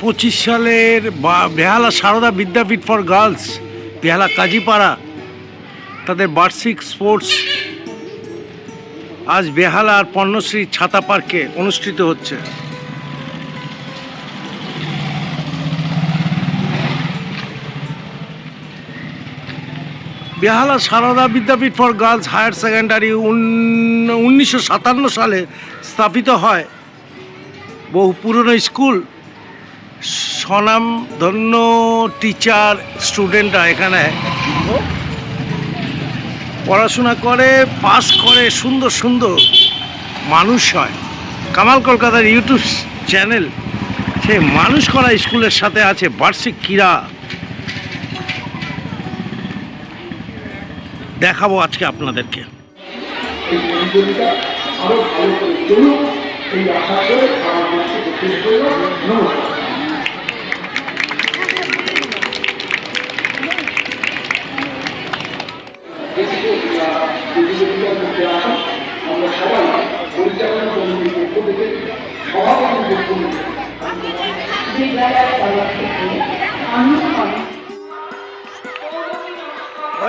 পঁচিশ সালের Behala Sarada Vidyapith for girls Behala Kazipara, তাদের বার্ষিক স্পোর্টস আজ বেহালা আর পণ্যশ্রী ছাতা পার্কে অনুষ্ঠিত হচ্ছে। Behala Sarada Vidyapith for girls higher secondary উনিশশো সাতান্ন সালে স্থাপিত হয়। বহু পুরনো স্কুল স্বনামধন্য টিচার স্টুডেন্টরা এখানে। পড়াশোনা করে পাস করে, সুন্দর সুন্দর মানুষ হয়। কামাল কলকাতার ইউটিউব চ্যানেল সে মানুষ করা স্কুলের সাথে আছে বার্ষিক ক্রীড়া। দেখাবো আজকে আপনাদেরকে। এই আশা করে নমস্কার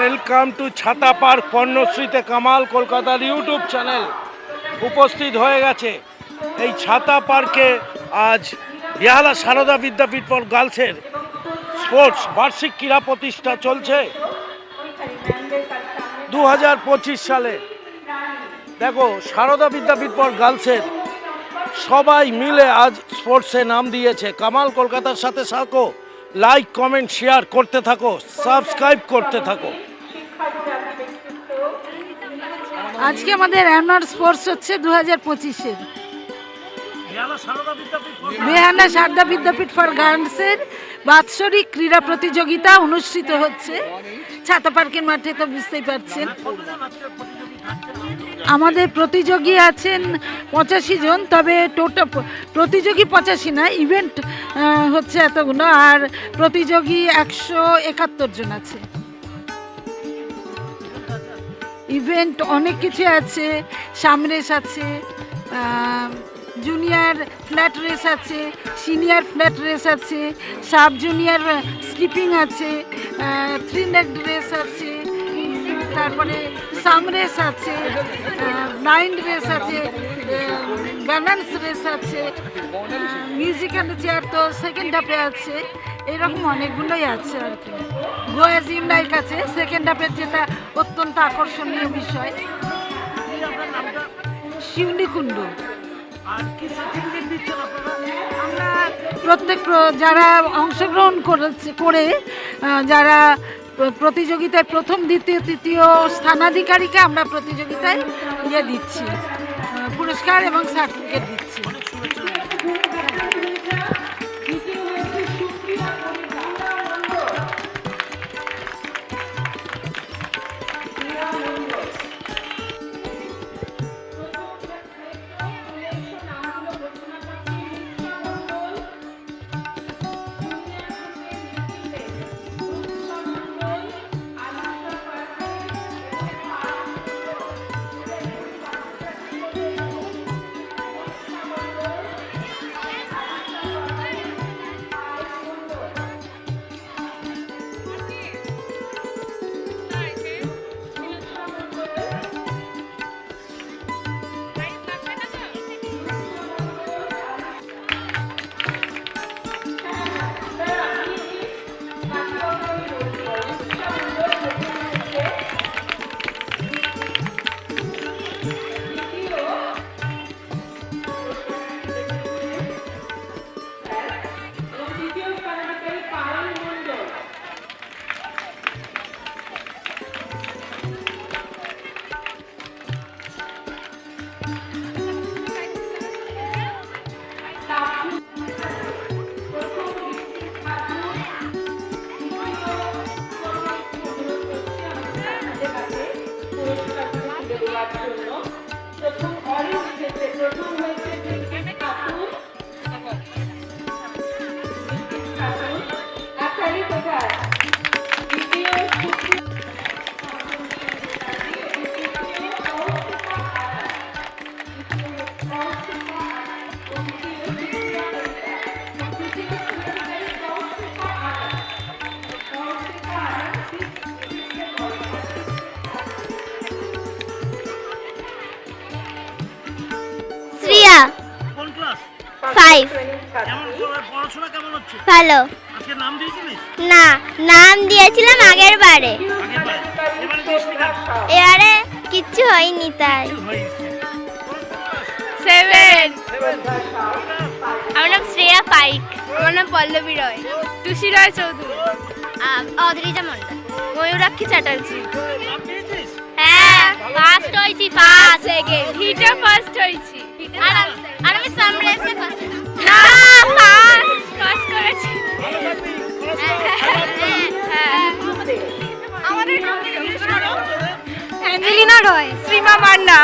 ওয়েলকাম টু ছাতা পার্ক পণ্যশ্রীতে কামাল কলকাতার ইউটিউব চ্যানেল উপস্থিত হয়ে গেছে এই ছাতা পার্কে আজ বেহালা সারদা বিদ্যাপীঠ ফর গার্লসের স্পোর্টস বার্ষিক ক্রীড়া প্রতিষ্ঠা চলছে। দু হাজার পঁচিশ সালে। দেখো সারদা বিদ্যাপীঠ ফর গার্লসের সবাই মিলে আজ স্পোর্টসে নাম দিয়েছে। কামাল কলকাতার সাথে থাকো লাইক কমেন্ট শেয়ার করতে থাকো সাবস্ক্রাইব করতে থাকো। আজকে আমাদের অ্যানুয়াল স্পোর্টস হচ্ছে দু হাজার পঁচিশের। বেহানা সারদা বিদ্যাপীঠ ফর গার্লসের বাৎসরিক ক্রীড়া প্রতিযোগিতা অনুষ্ঠিত হচ্ছে। ছাতা পার্কের মাঠে তো বুঝতেই পারছেন। আমাদের প্রতিযোগী আছেন পঁচাশি জন তবে টোটাল প্রতিযোগী পঁচাশি না ইভেন্ট হচ্ছে এতগুলো আর প্রতিযোগী একশো একাত্তর জন আছে। ইভেন্ট অনেক কিছু আছে সামরেস আছে জুনিয়র ফ্ল্যাট রেস আছে সিনিয়র ফ্ল্যাট রেস আছে সাব জুনিয়র স্কিপিং আছে থ্রি নেক রেস আছে, তারপরে সাম রেস আছে ব্লাইন্ড রেস আছে ব্যালেন্স রেস আছে মিউজিক্যাল চেয়ার তো সেকেন্ড হাফে আছে। এরকম অনেকগুলোই আছে আর কি। গোয়া জিম লাইক আছে সেকেন্ড হাফের যেটা অত্যন্ত আকর্ষণীয় বিষয়। শিউলি কুণ্ড। আমরা প্রত্যেক প্র- যারা অংশগ্রহণ করেছে, করে যারা প্রতিযোগিতায় প্রথম, দ্বিতীয়, তৃতীয় স্থানাধিকারীকে আমরা প্রতিযোগিতায় ইয়ে দিচ্ছি পুরস্কার এবং সার্টিফিকেট দিচ্ছি। ভালো। না নাম দিয়েছিলাম আগের বারে। এবারে কিচ্ছু হয়নি তাই। সেভেন। আমার নাম শ্রেয়া পাইক। আমার নাম পল্লবী রয়। টুসি রয় চৌধুরী। অদ্রিজা মন্ডল ময়ূরাক্ষী চ্যাটার্জি। হ্যাঁ ফার্স্ট হয়েছি ফার্স্ট সেকেন্ড হিটে ফার্স্ট হয়েছি। আর আমি সামরেসে ফার্স্ট না ফার্স্ট হ্যাঁ আমাদের অ্যাঞ্জেলিনা রয় শ্রীমা মান্না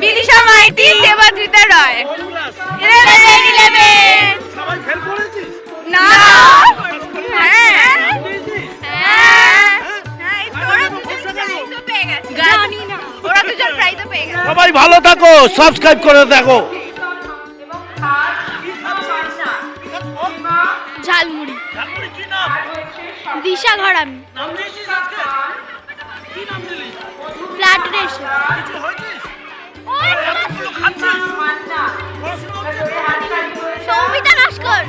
বিদিশা মাইতি দেবাদ্রিতা রয়। কোন class? ইলেভেন ইলেভেন সবাই fail করেছিস? না। হ্যাঁ? হ্যাঁ সবাই ভালো থাকো সাবস্ক্রাইব করে দেখো। ঝালমুড়ি। দিশা ঘরামি। ফ্ল্যাট? সৌমিতা নস্কর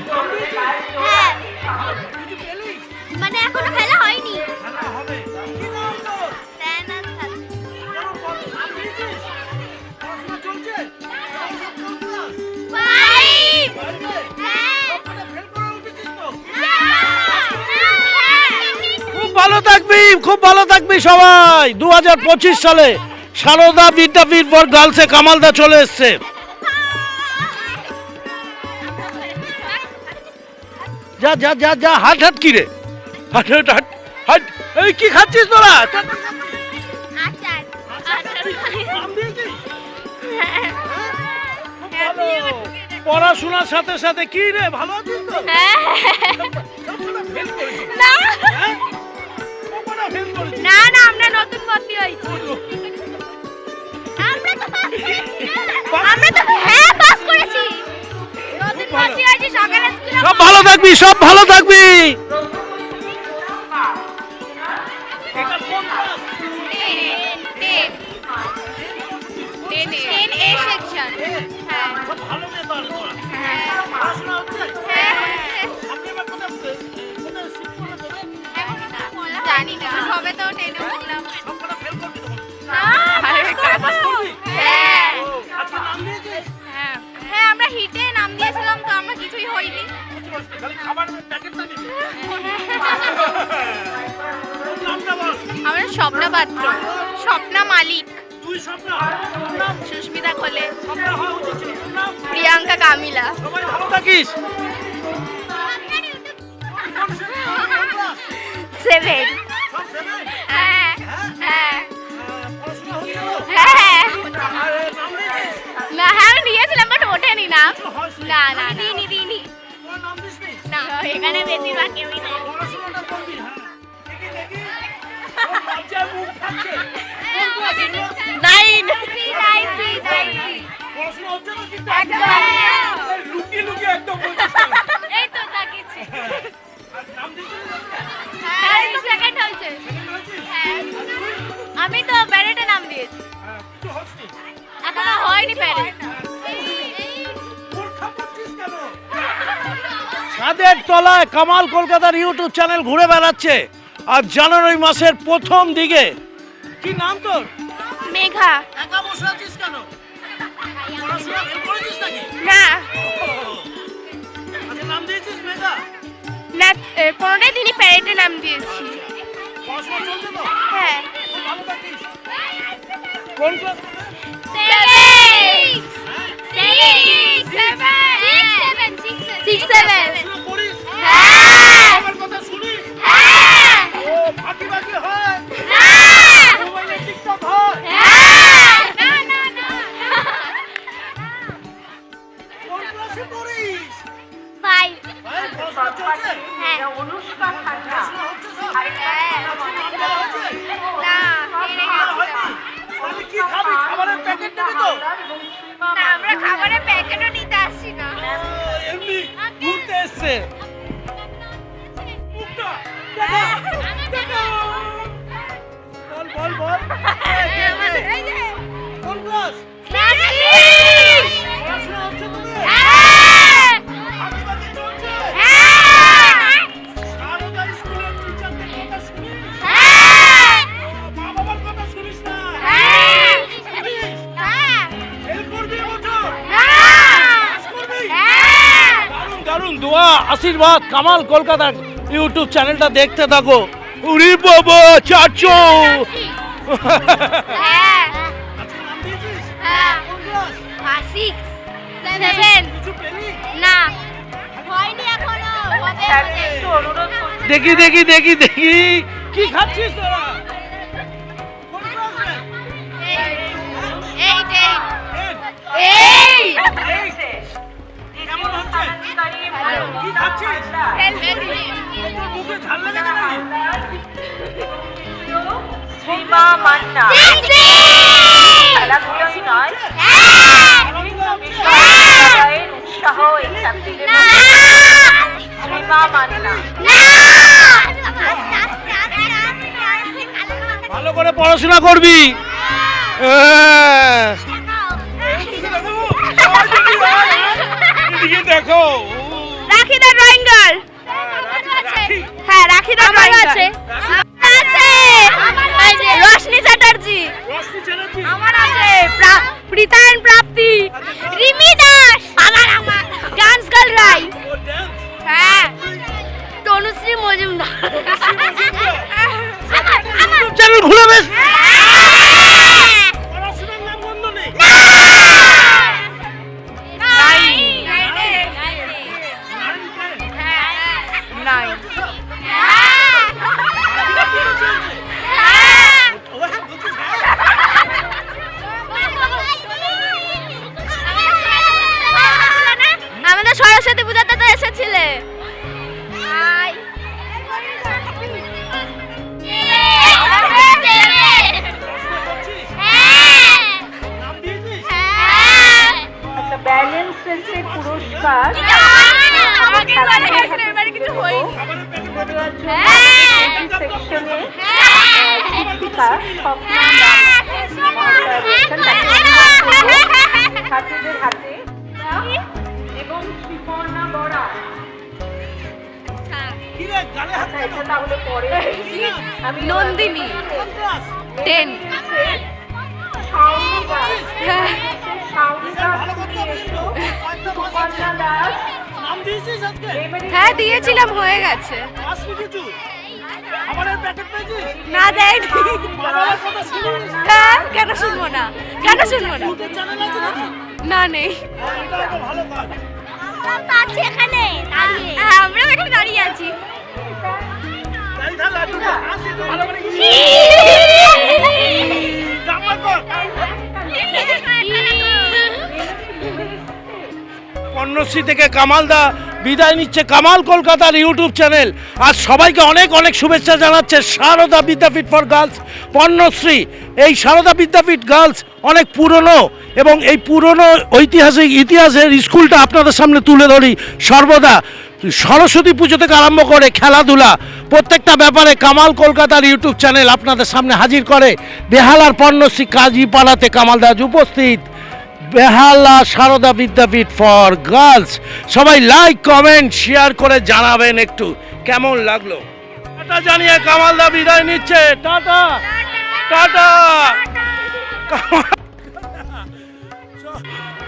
হ্যাঁ। মানে এখনও খেলা হয়নি। থাকবি খুব ভালো থাকবি সবাই। দু হাজার পঁচিশ সালে সারদা বিদ্যাপীঠ ফর গার্লসে কামালদা চলে এসছে। যা যা যা যা হাট হাট কি রে? হাট হাট হাট হাট। এই কি খাচ্ছিস তোরা? পড়াশোনার সাথে সাথে কি রে? ভালো আছিস তো? হ্যাঁ? না। না না আমরা নতুন ভর্তি হয়েছি আমরা তো আমরা তো হ্যাঁ পাস করেছি। নতুন ভর্তি হয়েছি সকালে স্কুলে সব ভালো থাকবি সব ভালো থাকবি। সেকশন। হ্যাঁ। ভালো তো টেনে করবি তখন। না? হ্যাঁ আজকে নাম দিয়েছিস? হ্যাঁ হ্যাঁ আমরা হিটে নাম দিয়েছিলাম তো আমরা কিছুই হইনি খালি প্যাকেটটা দিবি। আমার স্বপ্না পাত্র স্বপ্না মালিক তুই স্বপ্না। নাম? সুস্মিতা কোলে স্বপ্না হওয়া উচিত ছিল। নাম? প্রিয়াঙ্কা কামিলা সবাই ভালো থাকিস সেভেন seven? না হ্যাঁ দিয়েছিলাম বাট ওঠেনি না না না দিইনি দিইনি এখানে বেশিরভাগ কেউই না? নাইন? একদম। লুকিয়ে লুকিয়ে একদম আমি তো প্যারেটে নাম দিয়েছি। হ্যাঁ, এখনও হয়নি প্যারেট মূর্খা করছিস কেন? ছাদের তলায় কামাল কলকাতার ইউটিউব চ্যানেল ঘুরে বেড়াচ্ছে। আর জানুয়ারি মাসের প্রথম দিকে। কি নাম তোর? মেঘা। একা বসে আছিস কেন? না। আচ্ছা নাম দিয়েছিস মেঘা? না পনেরোটাই দিনই প্যারেটে নাম দিয়েছি। তো? হ্যাঁ। কোন ক্লাস আশীর্বাদ কামাল কলকাতা ইউটিউব চ্যানেলটা দেখতে থাকো। উরি বাবা চাচো। হ্যাঁ। হ্যাঁ। দেখি দেখি দেখি দেখি। কি খাচ্ছিস তোরা? খাচ্ছিস তোর মুখে ঝাল লেগেছে নাকি সীমা মান্না খেলাধুলোই নয়। উৎসাহ এই ছাত্রীদের সীমা মান্না। ভালো করে পড়াশোনা করবি। হ্যাঁ। দেখো। রাখি দা ড্রয়িং গার্ল হ্যাঁ রাখি দা ড্রয়িং আছে। আছে। রশ্মি চ্যাটার্জি। আমার আছে। প্রীতায়ন প্রাপ্তি। রিমি দাস। আমার আমার ডান্স গার্ল রাই। হ্যাঁ। তনুশ্রী মজুমদার। চ্যানেল খুলে বেশ। দিয়েছিস আজকে হ্যাঁ দিয়েছিলাম হয়ে গেছে না হ্যাঁ কেন শুনব না কেন শুনব না না নেই এটা একটা ভালো কাজ আছি এখানে হ্যাঁ আমরা এখানে দাঁড়িয়ে আছি কর পণ্যশ্রী থেকে কামাল দা বিদায় নিচ্ছে কামাল কলকাতার ইউটিউব চ্যানেল। আর সবাইকে অনেক অনেক শুভেচ্ছা জানাচ্ছে সারদা বিদ্যাপীঠ ফর গার্লস পণ্যশ্রী। এই সারদা বিদ্যাপীঠ গার্লস অনেক পুরনো এবং এই পুরনো ঐতিহাসিক ইতিহাসের স্কুলটা আপনাদের সামনে তুলে ধরি সর্বদা। সরস্বতী পুজো থেকে আরম্ভ করে খেলাধুলা। প্রত্যেকটা ব্যাপারে কামাল কলকাতার ইউটিউব চ্যানেল আপনাদের সামনে হাজির করে। বেহালার পণ্যশ্রী কাজী পাড়াতে কামাল দাস উপস্থিত। বেহালা সারদা বিদ্যাপীঠ ফর গার্লস সবাই লাইক কমেন্ট শেয়ার করে জানাবেন একটু। কেমন লাগল? টাটা জানিয়ে কামালদা বিদায় নিচ্ছে। টাটা। টাটা।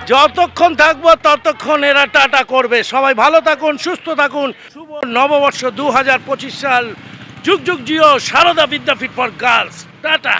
যতক্ষণ থাকব ততক্ষণ এরা টাটা করবে। সবাই ভালো থাকুন, সুস্থ থাকুন। শুভ নববর্ষ দু হাজার পঁচিশ সাল। যুগ যুগ, Jio, Sarada Vidyapith for girls tata.